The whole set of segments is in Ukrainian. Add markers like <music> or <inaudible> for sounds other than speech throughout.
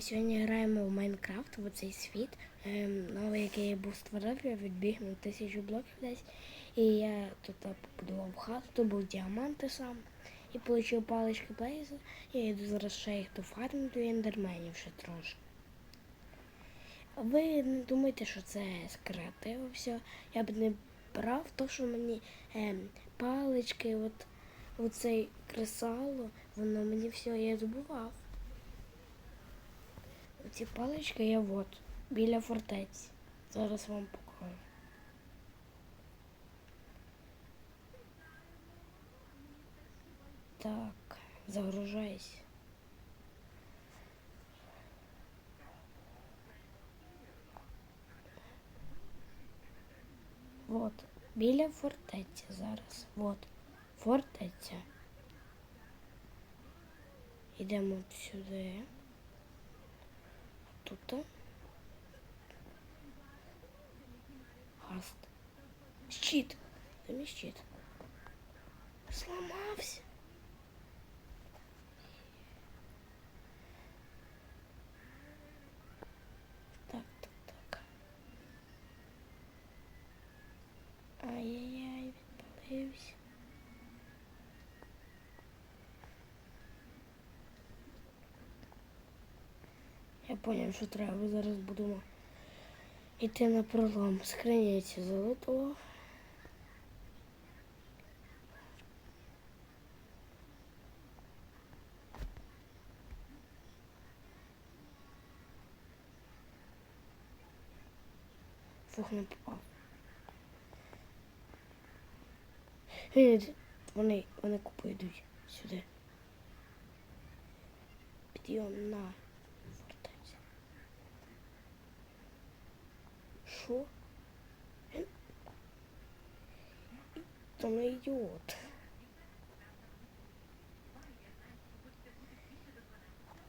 Сьогодні граємо в Майнкрафт в цей світ. Ем, новий, який я був створив, я відбіг на тисячу блоків десь. І я тут е, побудував хату, тут був діаманти сам. І отримав палички Блейза. Я йду зараз ще їх до дофармлю і ендерменів ще трошки. Ви не думайте, що це з креативу все. Я б не брав то, що мені ем, палички, от оцей кресало, воно мені все я добував. Ці палички я от, біля фортеці. Зараз вам покажу. Так, загружайся. Вот, біля фортеці зараз. Вот, фортеця. Йдемо от сюди. Тут. Гаст. Щит. Це мій щит. Сломався. Так, так, так. Ай-яй-яй, відпалився. Поняв, що треба. Зараз будемо йти на пролом. Скриняється золотого. Фух, не попав. Е, Вони, вони купу йдуть сюди. Підйом на Та не ідіот.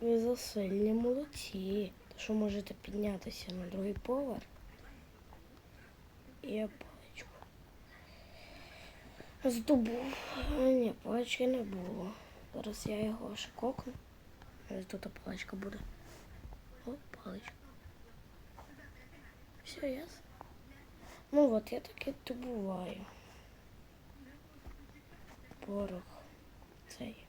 Ви засильні молодці. Що можете піднятися на другий поверх? Я паличку. Здобув. А, ні, палички не було. Зараз я його ще кокну. Ось тут паличка буде. О, паличка. Все, ясно. Ну от, я таки добуваю. Порох. Цей.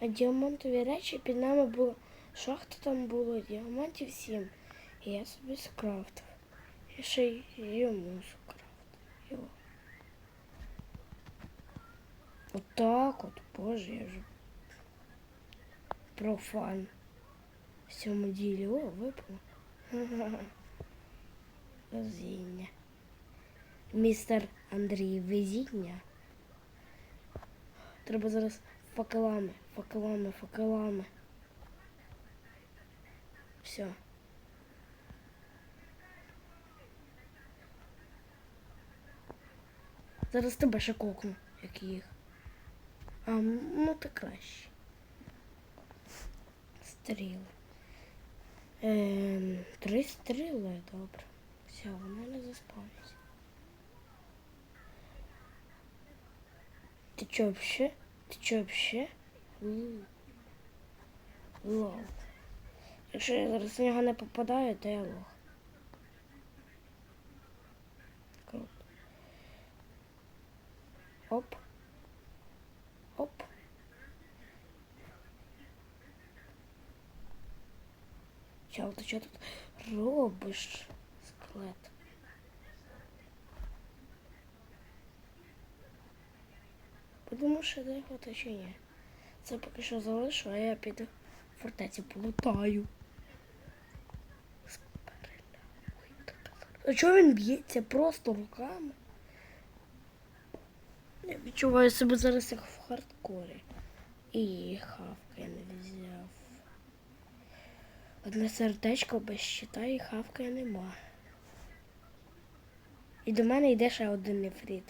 А діамантові речі під нами було. Шахта там було, діамантів сім. І я собі скрафтив. І ще й йому скрафтив. Його. Отак от, боже, я вже профан. В цьому ділі. О, випало. <laughs> Везіння. Містер Андрій, везіння. Треба зараз факелами, факелами, факелами. Все. Зараз тебе ще кокну, як їх. А, ну ти краще. Стріли. Ем, три стріли, добре. Все, вона не заспавниться. Ти чо вообще? Ти чо вообще? М. Лол. Якщо я зараз на нього не попадаю, то я лох. Круто. Оп. Чел, ти що тут робиш, скелет? Подумав, що де його чи ні. Це поки що залишу, а я піду в фортеці полутаю. А чого він б'ється просто руками? Я відчуваю себе зараз як в хардкорі. І хавка я не взяв. Одне сердечко без щита і хавка нема. І до мене йде ще один нефрит.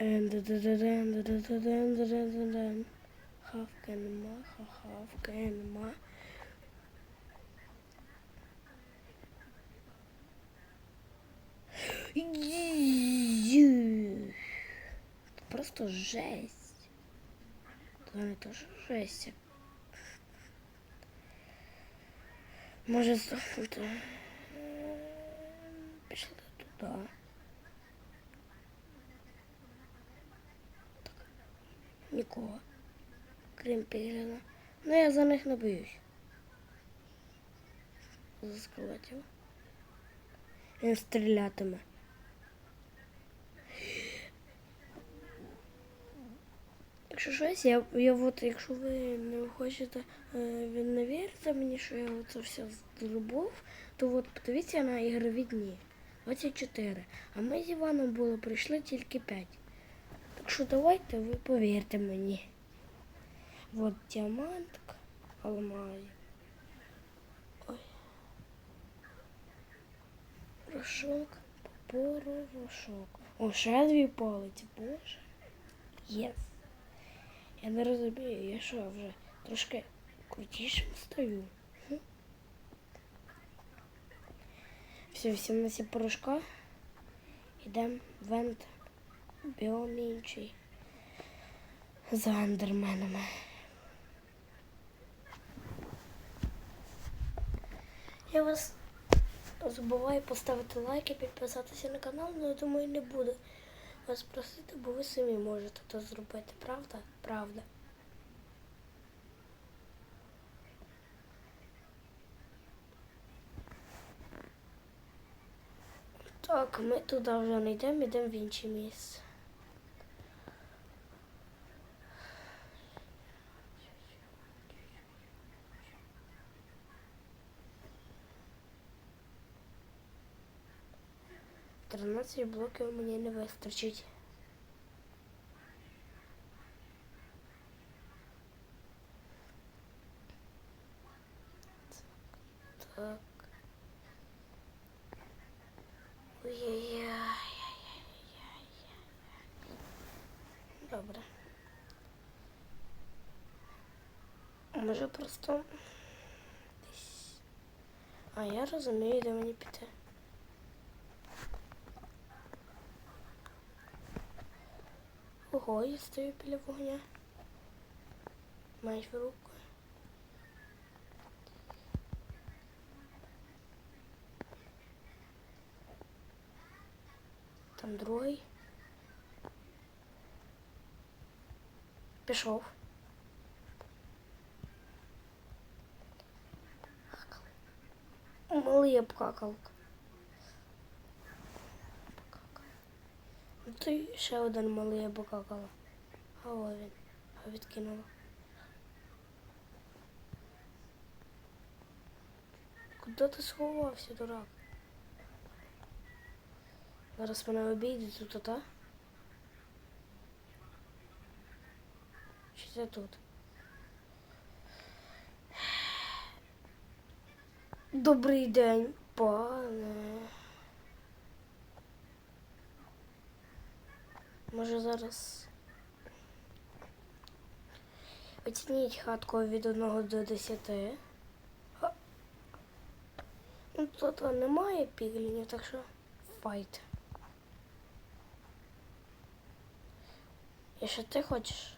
Ен-да-да-да-ден, Хавка нема, ха-хавка нема. Просто жесть. вони теж жесть. Може здохнути. Пішли туди. Так. Нікого. Крім пігліна. Ну я за них не боюсь. За скелетів. Він стрілятиме. Якщо щось, я, я от, якщо ви не хочете, е, ви не вірите мені, що я це все зробив, то от подивіться на ігрові дні. 24. А ми з Іваном було прийшли тільки 5. Так що давайте ви повірте мені. От діамантик, алмаз. Ой. Порошок, порошок. О, ще дві палиці, боже. Єс. Я не розумію, я що вже трошки крутішим стаю. Хм. Все, 18 порошка. Йдемо вент біом інший. За андерменами. Я вас забуваю поставити лайк і підписатися на канал, але я думаю, не буду вас просити, бо ви самі можете це зробити, правда? Правда. Так, ми туди вже не йдемо, йдемо в інше місце. Тринадцять блоків мені не вистачить. Так. Ой-ой-ой. Добре. Може просто десь. А я розумію, де мені піти. Ого, я стою біля вогня. Маєш руку. Там другий. Пішов. Малий обкакалка. Ти ще один малий обкакала. А о він. Відкинула. Куди ти сховався, дурак? Зараз мене обійде тут, та? Чи це тут? Добрий день, пане. Може зараз. Оцініть хатку від 1 до 10. Ну, тут немає піглінів, так що файт. І що ти хочеш?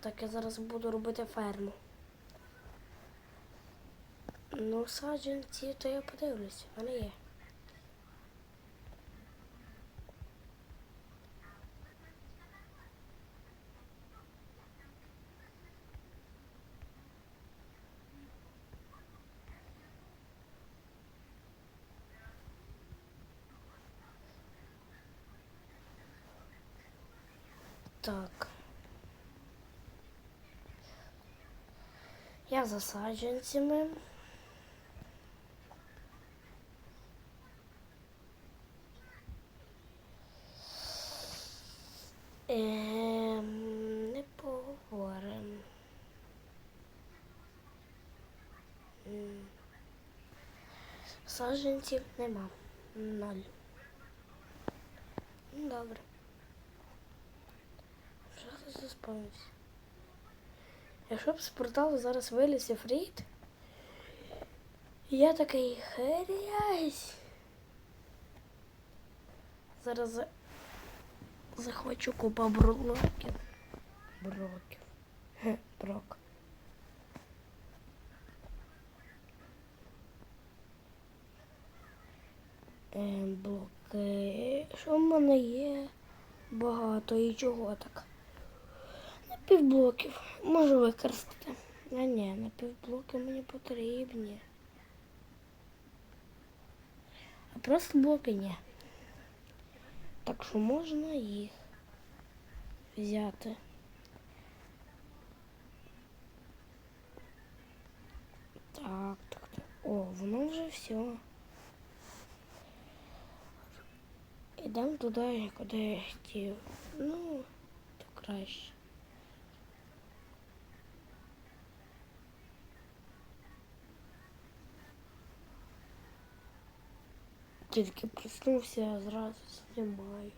Так я зараз буду робити ферму. Ну, саджанці, то я подивлюсь, в мене є. Так. Я за саджанцями. Ем, не поговоримо. М. Саджанців нема. Ноль. Ну, Добре. Що ти заспавнився? Якщо б з порталу зараз виліз Ефріт, я такий хрясь. Зараз за- захвачу купа броків. Броків. Брок. Блоки. Що в мене є? Багато і чого так? На півблоків можу використати. А ні, на півблоки мені потрібні. А просто блоки ні. Так що можна їх взяти. Так, так, так. О, воно вже все. Ідемо туди, куди я хотів. Ну, то краще. Тільки проснувся, а зразу знімаю.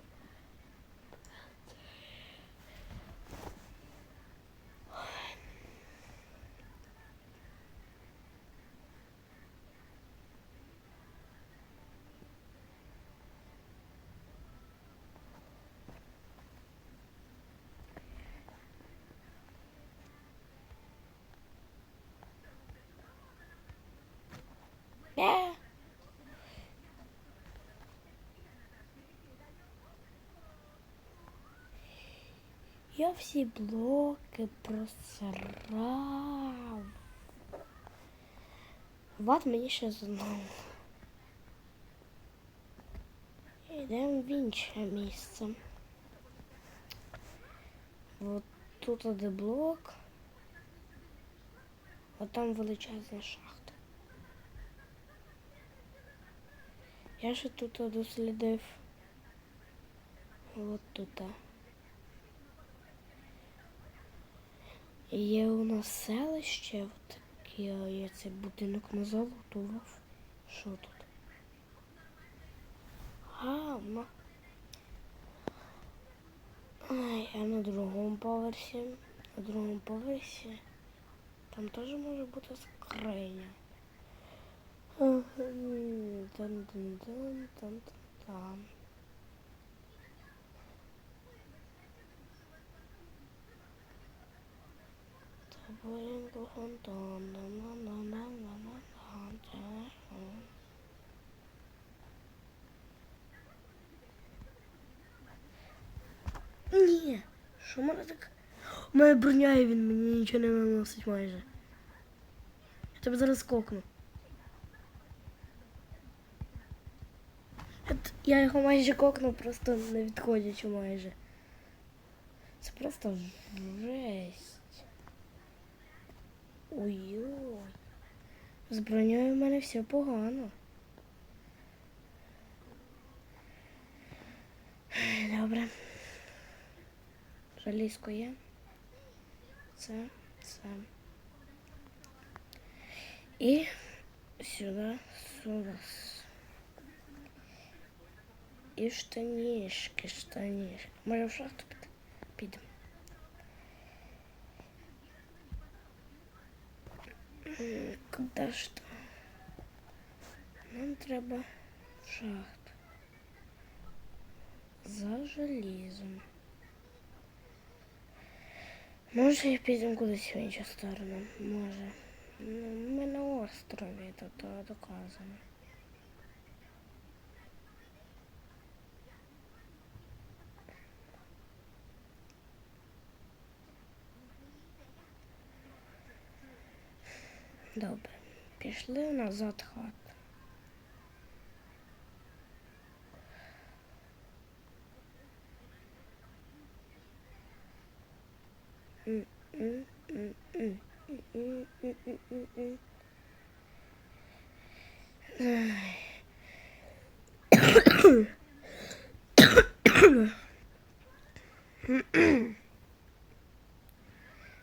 Я всі блоки просрав. Вот мені ще знову. Йдемо в інше місце. От тут де блок. От там величезна шахта. Я ще тут дослідив. От тут. Є у нас селище, от я цей будинок не залутував. Що тут? А, ну. Ай, а на другому поверсі. На другому поверсі. Там теж може бути скриня. Тан-тан-тан-тан-тан. Ні, що в мене так? У мене броня і він мені нічого не наносить майже. Я тебе зараз кокну. Я його майже кокнув, просто не відходячи майже. Це просто жесть. Ой-ой. З бронею в мене все погано. Добре. Жалізко є. Це, це. І сюди, сюди. І штанішки, штанішки. Може в шахту? Підемо. Куди ж то? Нам треба в шахту. За желізом. Може, я підемо кудись в іншу сторону. Може. Ну, ми на острові, то доказано. Добре. Пішли назад хату.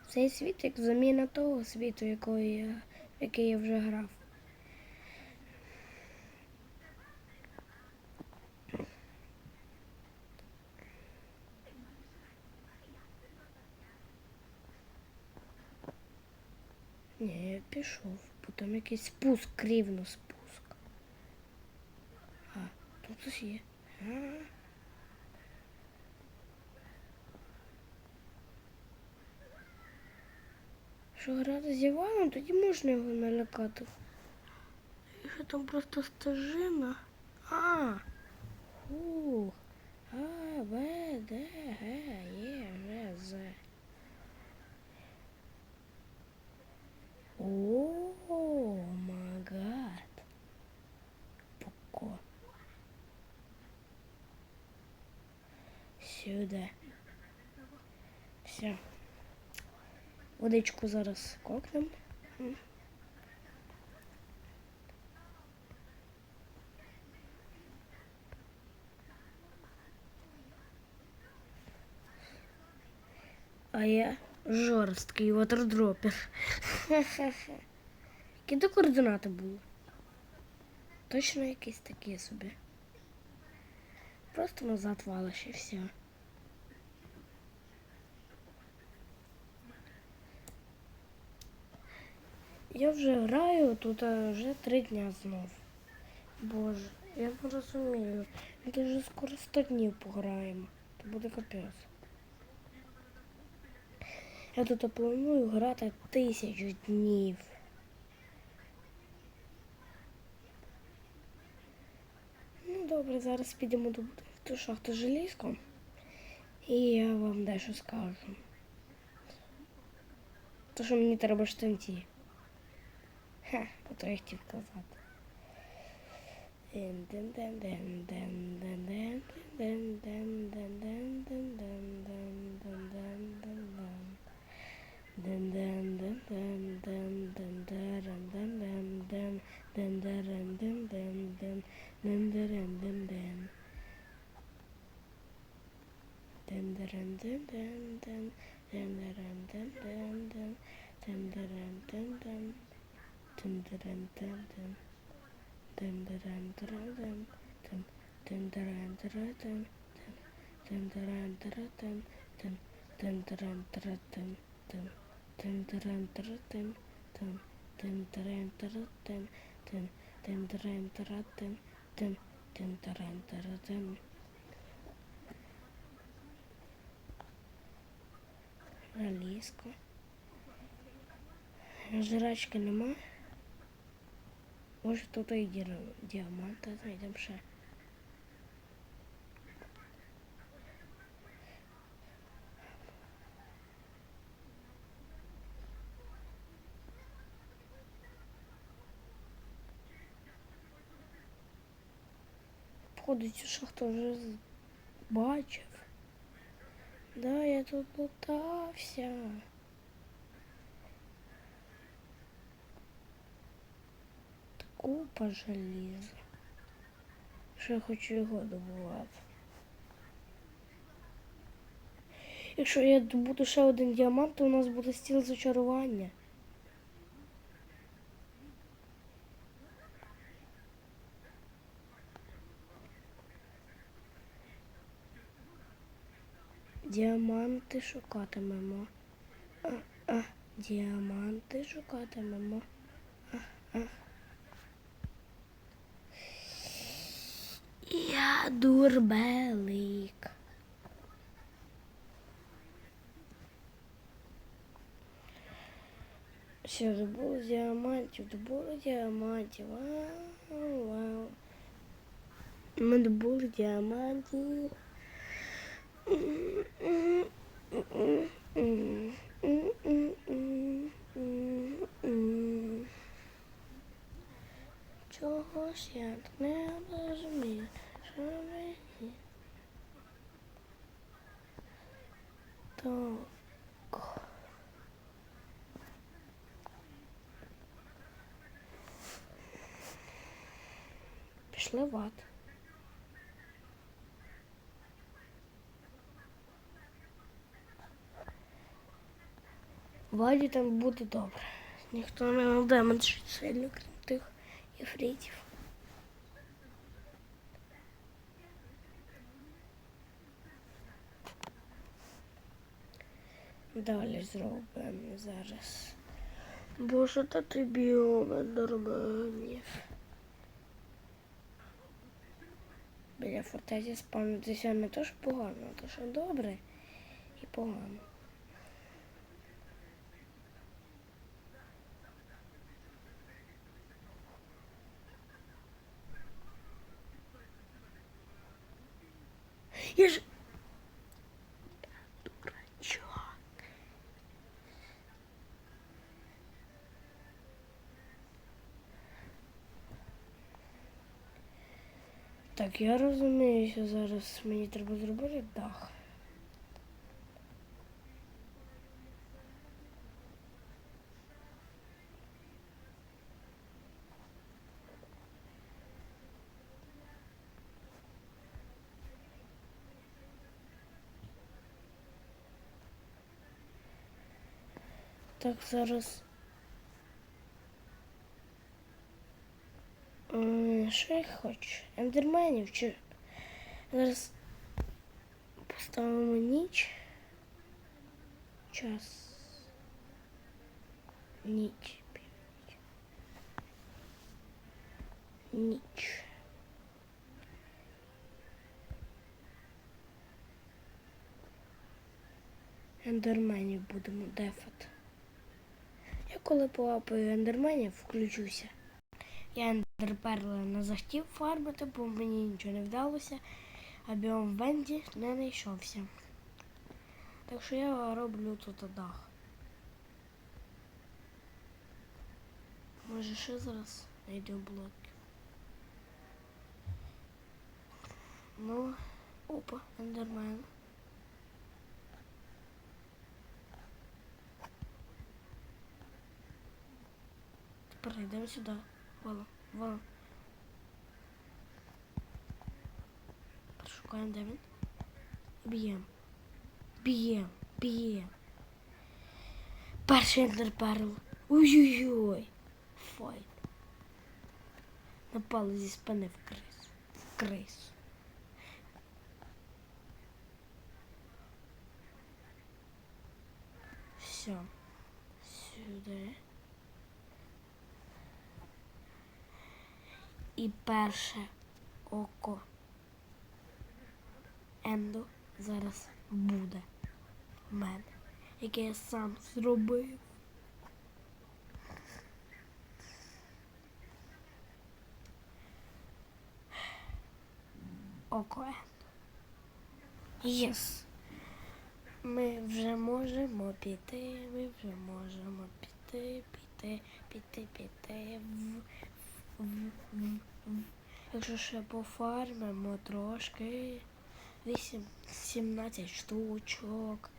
Цей світ як заміна того світу, якого я. Е, який я вже грав. Ні, я пішов, бо там якийсь спуск, рівно спуск. А, тут щось є. Якщо грати з Іваном, тоді можна його налякати. Якщо там просто стежина. А. Фух. А, Б, Д, Г, Е, Ж, З. О, магад. Поко. Сюди. Все. Водичку зараз кокнем. А я жорсткий ватердропер. <laughs> Які то координати були? Точно якісь такі собі. Просто назад валиш і все. Я вже граю тут вже три дня знов. Боже, я не розумію. Ми вже скоро 100 днів пограємо. Це буде капець. Я тут планую грати тисячу днів. Ну добре, зараз підемо до ту шахту желізком. І я вам дещо скажу. То, що мені треба штанці. Ha, otomatik kazandı. Den den den den den den den den den den den den den dum dum dum dum dum dum dum dum dum Аліска. Жрачки нема. Може тут і діра- діаманти знайдемо ще. Походу цю шахту вже з- бачив. Да, я тут лутався. Купа желіза. Що я хочу його добувати. Якщо я добуду ще один діамант, то у нас буде стіл зачарування. Діаманти шукатимемо. А, а, діаманти шукатимемо. А, а. Я дурбелик. Все, добули діамантів, добули діамантів. Вау, вау. Ми добули діамантів. Чогось я не розумію, що мені так. Пішли в ад. Ваді там буде добре. Ніхто не надемоншить сильно, крім тих ефритів. Далі зробимо зараз. Боже, та ти біоми нормальні. Біля фортезі спавнитися не то що погано, то що добре і погано. Я ж... Так, я розумію, що зараз мені треба зробити дах. Так, зараз. Що я хочу? Ендерменів чи. Зараз поставимо ніч. Час. Ніч. Ніч. Ендерменів будемо дефати. Я коли полапаю ендерменів, включуся. Я ендерперли не захотів фармити, бо мені нічого не вдалося, а біом Венді не знайшовся. Так що я роблю тут дах. Може ще зараз знайду блоки. Ну, опа, ендермен. Тепер йдемо сюди. Вон, вон. Шукаємо, де він. Б'ємо. Б'ємо, б'ємо. Перший ендерперл. Ой-ой-ой. Файт. Напали зі спини в крис. В крису. Все. Сюди. І перше око Ендо зараз буде в мене, яке я сам зробив. Око Ендо. Єс. Ми вже можемо піти, ми вже можемо піти, піти, піти, піти. В. Якщо ще пофармимо трошки. 8, 17 штучок.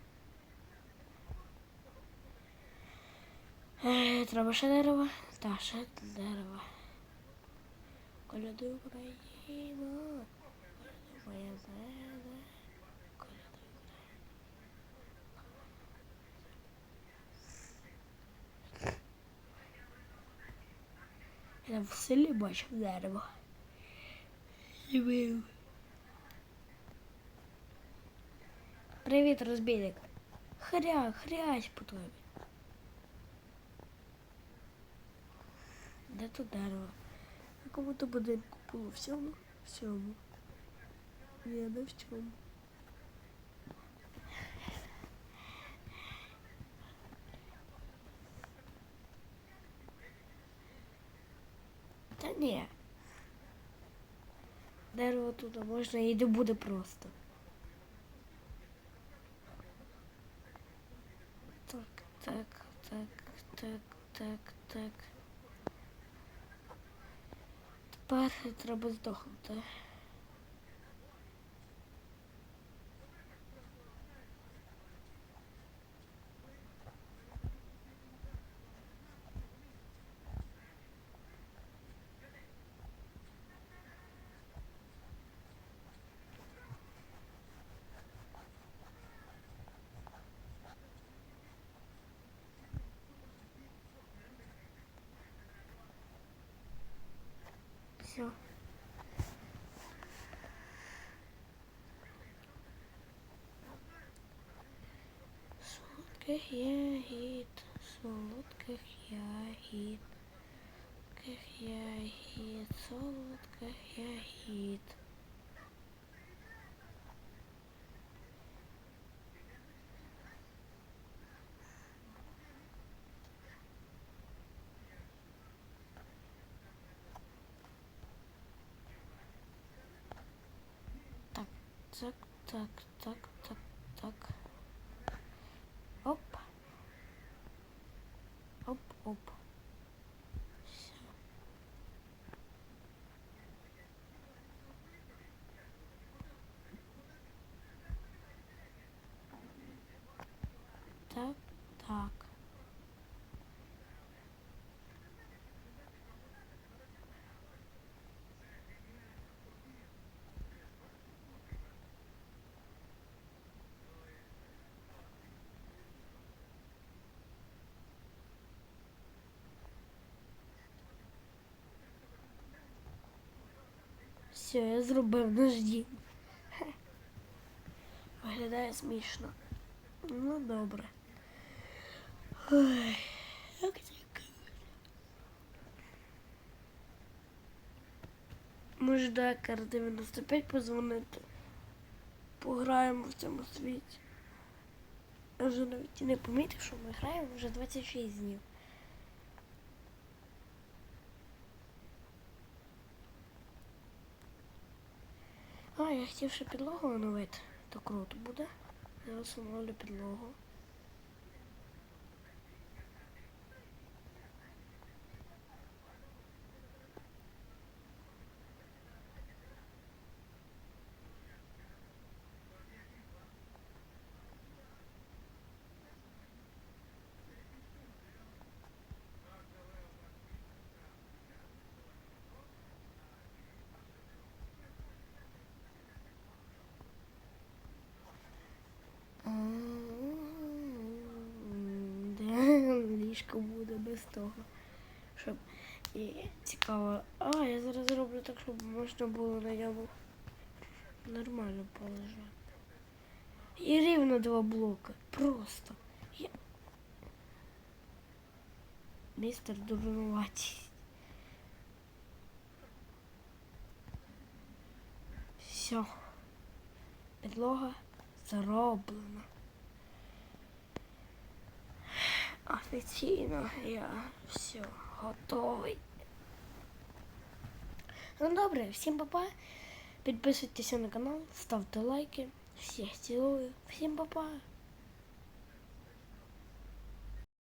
Е, треба ще дерево. Та, ще дерево. Колядуй Україну. Колядуй моя земля. Я в селі бачив дерево. Любив. Привіт, розбійник. Хря, хрясь по тобі. Де тут дерево? На кому-то будинку було в цьому? В. Ні, не в цьому. Та ні. Тут можна і не буде просто. Так, так, так, так, так, так. Тепер треба здохнути. Все. Солодких ягід, солодких ягід, солодких ягід, солодких ягід. Так, так, так, так, так, так. Оп. Оп, оп. Все. Так, так. Все, я зробив наш дім. <laughs> Виглядає смішно. Ну, добре. Ой, як так? Може до Екара 95 позвонити. Пограємо в цьому світі. Я вже навіть не помітив, що ми граємо вже 26 днів. А, я хотів ще підлогу оновити. То круто буде. Я встановлю підлогу. Де буде без того. Щоб і цікаво. А, я зараз зроблю так, щоб можна було на ньому нормально полежати. І рівно два блоки. Просто. Я... Містер дурнуватість. Все. Підлога зроблена. Офіційно я все готовий. Ну добре, всім папа. Підписуйтеся на канал, ставте лайки. Всіх цілую. Всім папа.